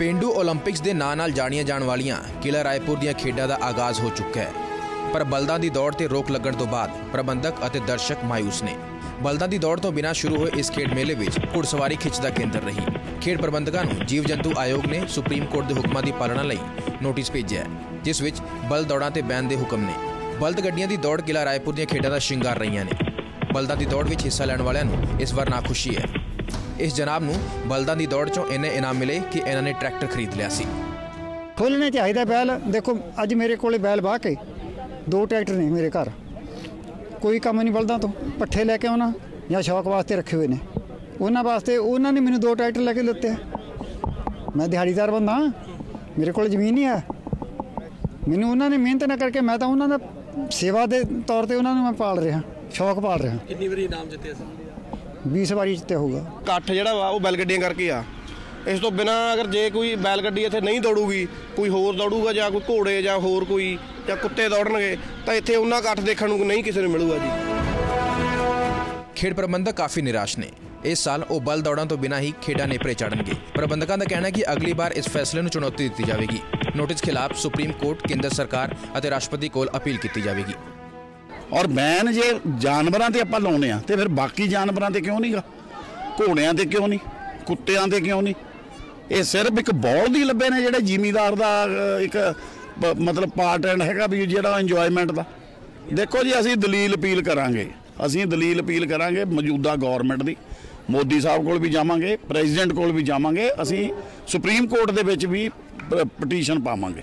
ਪੇਂਡੂ 올림픽ਸ ਦੇ ਨਾਂ ਨਾਲ ਜਾਣੀਆਂ ਜਾਣ ਵਾਲੀਆਂ ਕਿਲਾ ਰਾਏਪੁਰ ਦੀਆਂ ਖੇਡਾਂ ਦਾ ਆਗਾਜ਼ ਹੋ ਚੁੱਕਾ ਹੈ। ਪਰ ਬਲਦਾਂ ਦੀ ਦੌੜ ਤੇ ਰੋਕ ਲੱਗਣ ਤੋਂ ਬਾਅਦ ਪ੍ਰਬੰਧਕ ਅਤੇ ਦਰਸ਼ਕ ਮਾਇੂਸ ਨੇ। ਬਲਦਾਂ ਦੀ ਦੌੜ ਤੋਂ ਬਿਨਾਂ ਸ਼ੁਰੂ ਹੋਏ ਇਸ ਖੇਡ ਮੇਲੇ ਵਿੱਚ ਘੁੜਸਵਾਰੀ ਖਿੱਚ ਦਾ ਕੇਂਦਰ ਰਹੀ। ਖੇਡ ਪ੍ਰਬੰਧਕਾਂ ਨੂੰ ਜੀਵ ਜੰਤੂ ਆਯੋਗ ਨੇ ਸੁਪਰੀਮ ਕੋਰਟ ਦੇ ਹੁਕਮਾਂ ਦੀ ਪਾਲਣਾ ਲਈ ਨੋਟਿਸ ਭੇਜਿਆ ਜਿਸ ਵਿੱਚ ਬਲ ਦੌੜਾਂ ਤੇ ਬੈਨ ਦੇ ਹੁਕਮ ਨੇ। ਬਲਦ ਗੱਡੀਆਂ ਦੀ ਦੌੜ ਕਿਲਾ ਰਾਏਪੁਰ ਦੀਆਂ ਖੇਡਾਂ ਦਾ ਸ਼ਿੰਗਾਰ ਰਹੀਆਂ ਨੇ। ਬਲਦਾਂ ਦੀ ਦੌੜ ਵਿੱਚ ਹਿੱਸਾ ਲੈਣ ਵਾਲਿਆਂ ਨੂੰ ਇਸ ਵਾਰ ਨਾ ਖੁਸ਼ੀ ਹੈ। ਇਸ ਜਨਾਬ ਨੂੰ ਬਲਦਾਂ ਦੀ ਦੌੜ 'ਚੋਂ ਇੰਨੇ ਇਨਾਮ ਮਿਲੇ ਕਿ ਇਹਨਾਂ ਨੇ ਟਰੈਕਟਰ ਖਰੀਦ ਲਿਆ ਸੀ। ਖੋਲ੍ਹਣੇ ਚਾਹੀਦਾ ਬੈਲ ਦੇਖੋ ਅੱਜ ਮੇਰੇ ਕੋਲੇ ਬੈਲ ਵਾਹ ਕੇ ਦੋ ਟਰੈਕਟਰ ਨੇ ਮੇਰੇ ਘਰ। ਕੋਈ ਕੰਮ ਨਹੀਂ ਬਲਦਾਂ ਤੋਂ ਪੱਠੇ ਲੈ ਕੇ ਆਉਣਾ ਜਾਂ ਸ਼ੌਕ ਵਾਸਤੇ ਰੱਖੇ ਹੋਏ ਨੇ। ਉਹਨਾਂ ਵਾਸਤੇ ਉਹਨਾਂ ਨੇ ਮੈਨੂੰ ਦੋ ਟਰੈਕਟਰ ਲੈ ਕੇ ਦਿੱਤੇ ਆ। ਮੈਂ ਦਿਹਾੜੀਦਾਰ ਬੰਦਾ ਹਾਂ। ਮੇਰੇ ਕੋਲ ਜ਼ਮੀਨ ਨਹੀਂ ਹੈ। ਮੈਨੂੰ ਉਹਨਾਂ ਨੇ ਮਿਹਨਤ ਨਾ ਕਰਕੇ ਮੈਂ ਤਾਂ ਉਹਨਾਂ ਦਾ ਸੇਵਾ ਦੇ ਤੌਰ ਤੇ ਉਹਨਾਂ ਨੂੰ ਮੈਂ ਪਾਲ ਰਿਹਾ ਸ਼ੌਕ ਪਾਲ ਰਿਹਾ। ਕਿੰਨੀ ਵਾਰੀ ਇਨਾਮ ਜਿੱਤਿਆ ਸੀ? 20 ਵਾਰੀ ਤੇ ਹੋਊਗਾ। ਇਕੱਠ ਜਿਹੜਾ ਵਾ ਉਹ ਬੈਲ ਗੱਡੀਆਂ ਕਰਕੇ ਆ। ਇਸ ਤੋਂ ਬਿਨਾ ਅਗਰ ਜੇ ਕੋਈ ਬੈਲ ਗੱਡੀ ਇੱਥੇ ਨਹੀਂ ਦੌੜੂਗੀ ਕੋਈ ਹੋਰ ਦੌੜੂਗਾ ਜਾਂ ਕੋਈ ਘੋੜੇ ਜਾਂ ਹੋਰ ਕੋਈ ਜਾਂ ਕੁੱਤੇ ਦੌੜਨਗੇ ਤਾਂ ਇੱਥੇ ਉਹਨਾਂ ਇਕੱਠ ਦੇਖਣ ਨੂੰ ਨਹੀਂ ਕਿਸੇ ਨੂੰ ਮਿਲੂਗਾ ਜੀ। ਖੇਡ ਪ੍ਰਬੰਧਕ ਕਾਫੀ ਨਿਰਾਸ਼ ਨੇ। ਇਸ ਸਾਲ ਉਹ ਬਲ ਦੌੜਾਂ ਤੋਂ ਬਿਨਾਂ ਹੀ ਖੇਡਾਂ ਨੇਪਰੇ ਚੜਨਗੇ। ਪ੍ਰਬੰਧਕਾਂ ਦਾ ਕਹਿਣਾ ਹੈ ਕਿ ਅਗਲੀ ਵਾਰ ਇਸ ਫੈਸਲੇ ਨੂੰ ਚੁਣੌਤੀ ਦਿੱਤੀ ਜਾਵੇਗੀ। ਨੋਟਿਸ ਖਿਲਾਫ ਸੁਪਰੀਮ ਕੋਰਟ ਕੇਂਦਰ ਸਰਕਾਰ ਅਤੇ ਰਾਸ਼ਟਰਪਤੀ ਕੋਲ ਅਪੀਲ ਕੀਤੀ ਜਾਵੇਗੀ। ਔਰ ਬੈਨ ਜੇ ਜਾਨਵਰਾਂ ਤੇ ਆਪਾਂ ਲਾਉਨੇ ਆ, ਤੇ ਫਿਰ ਬਾਕੀ ਜਾਨਵਰਾਂ ਤੇ ਕਿਉਂ ਨਹੀਂਗਾ? ਘੋੜਿਆਂ ਤੇ ਕਿਉਂ ਨਹੀਂ? ਕੁੱਤਿਆਂ ਤੇ ਕਿਉਂ ਨਹੀਂ? ਇਹ ਸਿਰਫ ਇੱਕ ਬੌਲ ਦੀ ਲੱਭੇ ਨੇ ਜਿਹੜੇ ਜ਼ਿਮੀਦਾਰ ਦਾ ਇੱਕ ਮਤਲਬ ਪਾਰਟ ਐਂਡ ਹੈਗਾ ਵੀ ਜਿਹੜਾ ਇੰਜੋਇਮੈਂਟ ਦਾ। ਦੇਖੋ ਜੀ, ਅਸੀਂ ਦਲੀਲ ਅਪੀਲ ਕਰਾਂਗੇ। ਅਸੀਂ ਦਲੀਲ ਅਪੀਲ ਕਰਾਂਗੇ ਮੌਜੂਦਾ ਗਵਰਨਮੈਂਟ ਦੀ। ਮੋਦੀ ਸਾਹਿਬ ਕੋਲ ਵੀ ਜਾਵਾਂਗੇ ਪ੍ਰੈਜ਼ੀਡੈਂਟ ਕੋਲ ਵੀ ਜਾਵਾਂਗੇ, ਅਸੀਂ ਸੁਪਰੀਮ ਕੋਰਟ ਦੇ ਵਿੱਚ ਵੀ ਪਟੀਸ਼ਨ ਪਾਵਾਂਗੇ।